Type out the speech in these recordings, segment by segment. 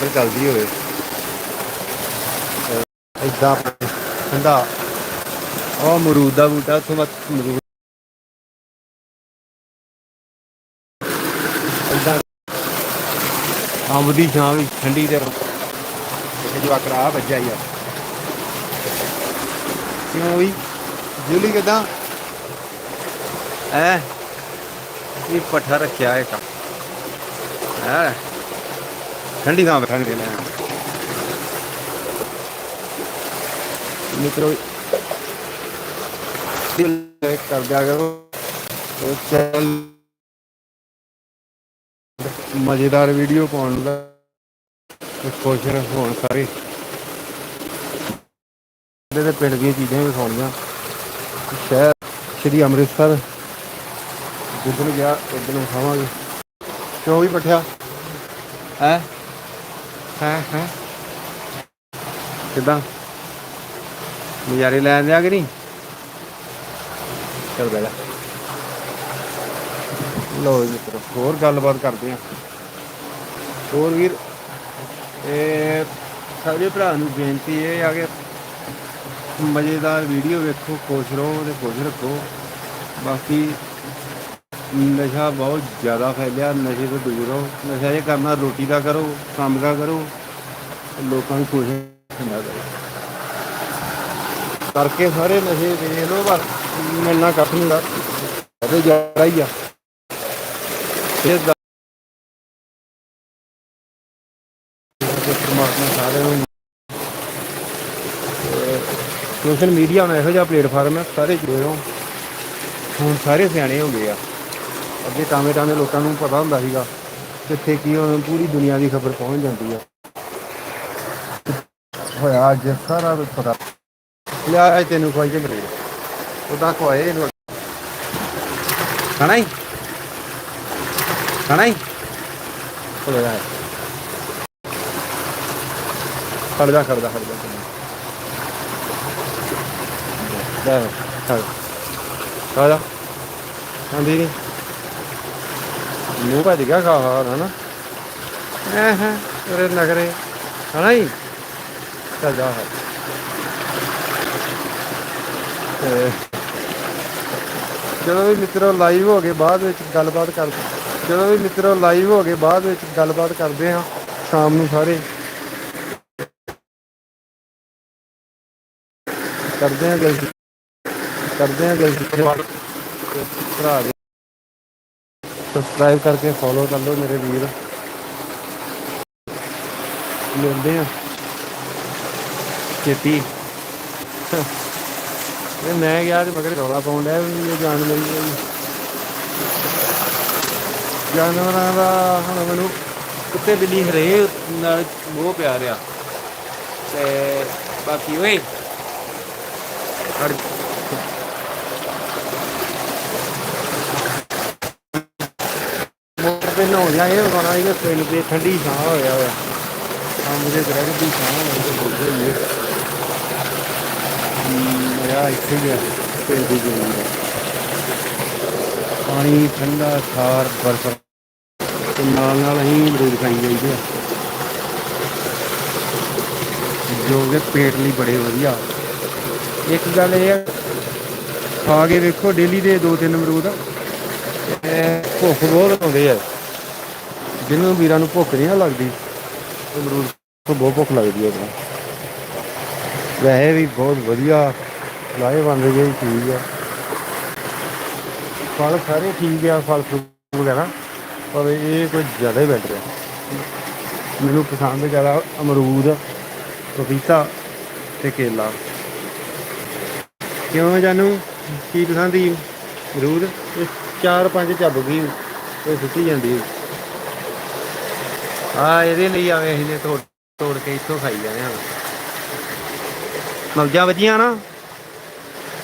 Motor ਚੱਲਦੀ ਹੋਵੇ। ਇਦਾਂ ਠੰਡਾ। ਉਹ ਅਮਰੂਦ ਦਾ ਬੂਟਾ, ਉੱਥੋਂ ਮੈਂ ਅਮਰੂਦ। ਇਦਾਂ ਅੰਬ ਦੀ ਛਾਂ ਵੀ ਠੰਡੀ ਤੇ ਜੋ ਆਕਰਾ ਵੱਜਿਆ ਯਾਰ ਕਿਉਂ ਵੀ ਜੁਲੀ ਕਿਦਾਂ? ਐ। ਇਹ ਪੱਠਾ ਰੱਖਿਆ ਹੈ ਕਾ ਹੈ? ਠੰਡੀ ਥਾਂ ਬੈਠਾਂਗੇ ਨਾ ਮਿੱਤਰੋ ਦਿਲ ਕਰ। ਦਿਆ ਕਰੋ ਚੈਨਲ ਮਜ਼ੇਦਾਰ ਵੀਡੀਓ ਪਾਉਣ ਦਾ ਕੋਸ਼ਿਸ਼ ਹੋਣ ਸਾਰੇ। ਇਹਦੇ ਤੇ ਪਿੰਡ ਦੀਆਂ ਚੀਜ਼ਾਂ ਵਿਖਾਉਣੀਆਂ ਸ਼ਹਿਰ, ਸ਼੍ਰੀ ਅੰਮ੍ਰਿਤਸਰ ਜਿੱਦਣ ਗਿਆ ਉਦੋਂ ਖਾਵਾਂਗੇ। ਕਿਉਂ ਵੀ ਪਠਿਆ? ਹੈ? ਹੈ ਹੈ। ਕਿਦਾਂ? ਨਜ਼ਾਰੇ ਲੈਣ ਦਿਆ ਕਿ ਨਹੀਂ? ਚਲ ਬੈਲਾ ਲੋ ਜੀ ਮਿੱਤਰੋ, ਹੋਰ ਗੱਲਬਾਤ ਕਰਦੇ ਆ ਹੋਰ ਵੀਰ, ਇਹ ਸਾਰੇ ਭਰਾ ਨੂੰ ਬੇਨਤੀ ਇਹ ਆ ਕਿ ਮਜ਼ੇਦਾਰ ਵੀਡੀਓ ਵੇਖੋ, ਖੁਸ਼ ਰਹੋ ਤੇ ਖੁਸ਼ ਰੱਖੋ। ਬਾਕੀ ਨਸ਼ਾ ਬਹੁਤ ਜ਼ਿਆਦਾ ਫੈਲਿਆ, ਨਸ਼ੇ ਤੋਂ ਦੂਰ ਰਹੋ। ਨਸ਼ਾ ਇਹ ਕਰਨਾ, ਰੋਟੀ ਦਾ ਕਰੋ, ਕੰਮ ਦਾ ਕਰੋ, ਲੋਕਾਂ ਨੂੰ ਖੁਸ਼ ਹੁੰਦਾ ਕਰੋ। ਕਰਕੇ ਸਾਰੇ ਨਸ਼ੇ ਵੇਚ ਲੋ ਬਸ ਮਿਲਣਾ ਕੱਖ ਨਹੀਂ ਦਾ ਉਹਦੇ ਜ਼ਿਆਦਾ ਹੀ ਆ। ਇਹ ਦਾ ਪਰਮਾਤਮਾ ਸਾਰਿਆਂ ਨੂੰ ਸੋਸ਼ਲ ਮੀਡੀਆ ਹੁਣ ਇਹੋ ਜਿਹਾ ਪਲੇਟਫਾਰਮ ਹੈ ਸਾਰੇ ਜੁੜੇ ਰਹੋ। ਹੁਣ ਸਾਰੇ ਸਿਆਣੇ ਹੋ ਗਏ ਆ। ਅੱਗੇ ਟਾਵੇਂ ਟਾਵੇਂ ਲੋਕਾਂ ਨੂੰ ਪਤਾ ਹੁੰਦਾ ਸੀਗਾ ਕਿੱਥੇ ਕੀ ਹੁਣ ਪੂਰੀ ਦੁਨੀਆ ਦੀ ਖਬਰ ਪਹੁੰਚ ਜਾਂਦੀ ਆ। ਹੋਇਆ ਅੱਜ ਸਾਰਾ ਕੁਝ ਪਤਾ। ਲਿਆ ਅੱਜ ਤੈਨੂੰ ਖਵਾਈ ਕੇ ਮਰੇ ਉਹਦਾ ਖਵਾਏ ਇਹਨੂੰ। ਖਾਣਾ ਹੀ ਖਾਣਾ ਹੀ ਚਲੋ ਜਾ ਖੜ ਜਾ ਖੜ ਜਾ ਖੜ ਜਾ। ਲੈ, ਖੜ। ਜਾ। ਆਂਦੀ ਨਹੀਂ ਮੂੰਹ ਭੱਜ ਗਿਆ ਖਾ ਖਾ ਨਾ ਐ ਹੈ ਤੇਰੇ ਨਗਰੇ ਹਨਾ ਹੀ ਚੱਲ ਜਾ। ਤੇ ਜਦੋਂ ਵੀ ਮਿੱਤਰੋ ਲਾਈਵ ਹੋ ਗਏ ਬਾਅਦ ਵਿੱਚ ਗੱਲਬਾਤ ਕਰਦੇ ਜਦੋਂ ਵੀ ਮਿੱਤਰੋ ਲਾਈਵ ਹੋ ਗਏ ਬਾਅਦ ਵਿੱਚ ਗੱਲਬਾਤ ਕਰਦੇ ਹਾਂ ਸ਼ਾਮ ਨੂੰ ਸਾਰੇ। ਕਰਦੇ ਹਾਂ ਗੱਲ ਕਰਦੇ ਹਾਂ ਗੱਲ ਭਰਾ ਦੇ ਸਬਸਕ੍ਰਾਈਬ ਕਰਕੇ ਫੋਲੋ ਕਰ ਲਓ ਮੇਰੇ ਵੀਰ। ਮਿਲਦੇ ਆ ਛੇਤੀ। ਇਹ ਮੈਂ ਗਿਆ ਤੇ ਮਗਰ ਰੌਲਾ ਪਾਉਣ ਡਿਆ ਵੀ ਇਹ ਜਾਨ ਮੇਰੀ ਜਾਨਵਰਾਂ ਦਾ ਹੁਣ ਮੈਨੂੰ ਕੁੱਤੇ ਬਿੱਲੀ ਹਰੇ ਨਾਲ ਬਹੁਤ ਪਿਆਰ ਆ ਤੇ ਬਾਕੀ ਓਏ ਹਰ ਮੋਟਰ ਤੇ ਨਹਾਉਣ ਜਾ ਇਹ ਬਣਾ ਇਹ ਪਿੰਡ ਦੇ ਠੰਡੀ ਛਾਂ ਹੋਇਆ ਹੋਇਆ। ਆ ਮੁਝੇ ਦਰਖਤ ਦੀ ਛਾਂ ਹੋਈ ਤੇ ਬੋਲਦੇ ਹੀ ਮਜ਼ਾ ਇੱਥੇ ਹੀ ਪਾਣੀ, ਠੰਡਾ, ਖਾਰ, ਬਰਫ। ਤੇ ਨਾਲ ਨਾਲ ਅਸੀਂ ਅਮਰੂਦ ਖਾਈ ਜਾਈਦੇ। ਆ ਜੋ ਕਿ ਪੇਟ ਲਈ ਬੜੇ ਵਧੀਆ। ਇੱਕ ਗੱਲ ਇਹ ਆ, ਖਾ ਕੇ ਵੇਖੋ, ਡੇਲੀ ਦੇ ਦੋ ਤਿੰਨ ਅਮਰੂਦ। ਭੁੱਖ ਬਹੁਤ ਆਉਂਦੀ ਹੈ। ਜਿਹਨੂੰ ਵੀਰਾਂ ਨੂੰ ਭੁੱਖ ਨਹੀਂ ਨਾ ਲੱਗਦੀ ਅਮਰੂਦ ਤੋਂ ਬਹੁਤ ਭੁੱਖ ਲੱਗਦੀ ਹੈ ਵੈਸੇ ਵੀ ਬਹੁਤ ਵਧੀਆ, ਲਾਹੇਵੰਦ ਜਿਹੀ ਚੀਜ਼ ਆ ਫਲ ਸਾਰੇ ਠੀਕ ਆ, ਫਲ ਫਰੂਟ ਵਗੈਰਾ, ਪਰ ਇਹ ਕੁਝ ਜ਼ਿਆਦਾ ਹੀ ਬੈਟਰ ਹੈ। ਮੈਨੂੰ ਪਸੰਦ ਜ਼ਿਆਦਾ ਅਮਰੂਦ, ਪਪੀਤਾ ਤੇ ਕੇਲਾ। ਕਿਉਂ ਜਾਨੂ? ਕੀ ਪਸੰਦ ਹੀ ਅਮਰੂਦ? ਚਾਰ ਪੰਜ ਚੱਬ ਗਈ ਤੇ ਸੁੱਟੀ ਜਾਂਦੀ ਹੈ। ਆ ਇਹਦੇ ਲਈ ਆਵੇ ਅਸੀਂ ਨੇ ਤੋੜ ਤੋੜ ਕੇ ਇੱਥੋਂ ਖਾਈ ਜਾਂਦੇ ਹਾਂ। ਮੌਜਾਂ ਵੱਜੀਆਂ ਨਾ।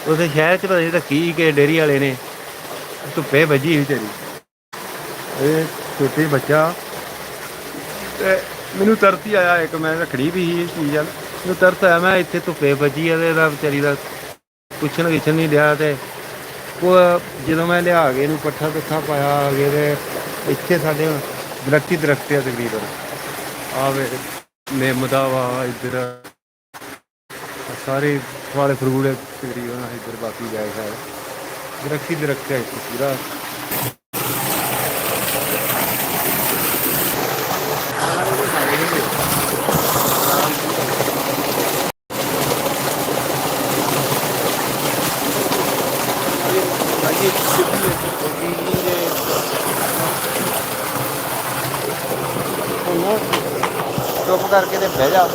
ਉਸੇ ਸ਼ਹਿਰ ਚ ਪਤਾ ਨਹੀਂ ਰੱਖੀ ਕਿ ਡੇਰੀ ਵਾਲੇ ਨੇ। ਧੁੱਪੇ ਵੱਜੀ ਸੀ ਇਹ ਛੋਟੇ ਬੱਚਾ। ਤੇ ਮੈਨੂੰ ਤਰਤੀ ਆਇਆ ਇੱਕ, ਮੈਂ ਰੱਖੜੀ ਵੀ ਸੀ ਇਹ ਚੀਜ਼ ਆ ਮੈਨੂੰ ਤਰਸ ਆਇਆ, ਮੈਂ ਇੱਥੇ ਧੁੱਪੇ ਵੱਜੀ ਆ ਤੇ ਇਹਦਾ ਵਿਚਾਰੀ ਦਾ ਪੁੱਛਣ ਗਿੱਛਣ ਨਹੀਂ ਡਿਆ ਤੇ ਉਹ ਜਦੋਂ ਮੈਂ ਲਿਆ ਕੇ ਇਹਨੂੰ ਪੱਠਾ ਪੁੱਠਾ ਪਾਇਆ ਅਗੇ ਤੇ ਇੱਥੇ ਸਾਡੇ ਦਰਖਤੀ ਦਰਖਤ ਆ ਤਕਰੀਬਨ। ਆਵੇ ਵਾ ਇੱਧਰ। ਸਾਰੇ ਵਾਲੇ ਫਰੂਟ ਤਕਰੀਬਨ, ਇੱਧਰ ਬਾਕੀ ਜਾਏ ਹੈ। ਦਰਖਤ ਹੀ ਦਰਖਤ ਹੈ ਇੱਥੇ ਪੂਰਾ ਚੁੱਪ ਕਰਕੇ ਤੇ ਬਹਿ ਜਾ।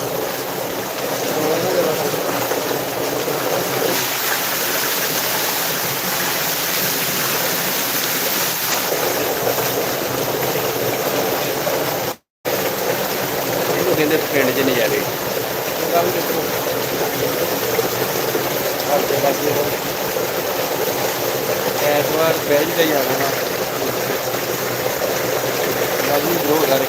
ਕਹਿੰਦੇ ਪਿੰਡ 'ਚ ਨਜ਼ਾਰੇ। ਗੱਲ ਕਿੱਥੋਂ ਆਤੇ ਬਾਕੀ ਐਤਵਾਰ ਬਹਿ ਜਾਈਦਾ ਜਾਣਾ ਨਾ ਬਾਜੀ ਬਰੋ ਘਰੇ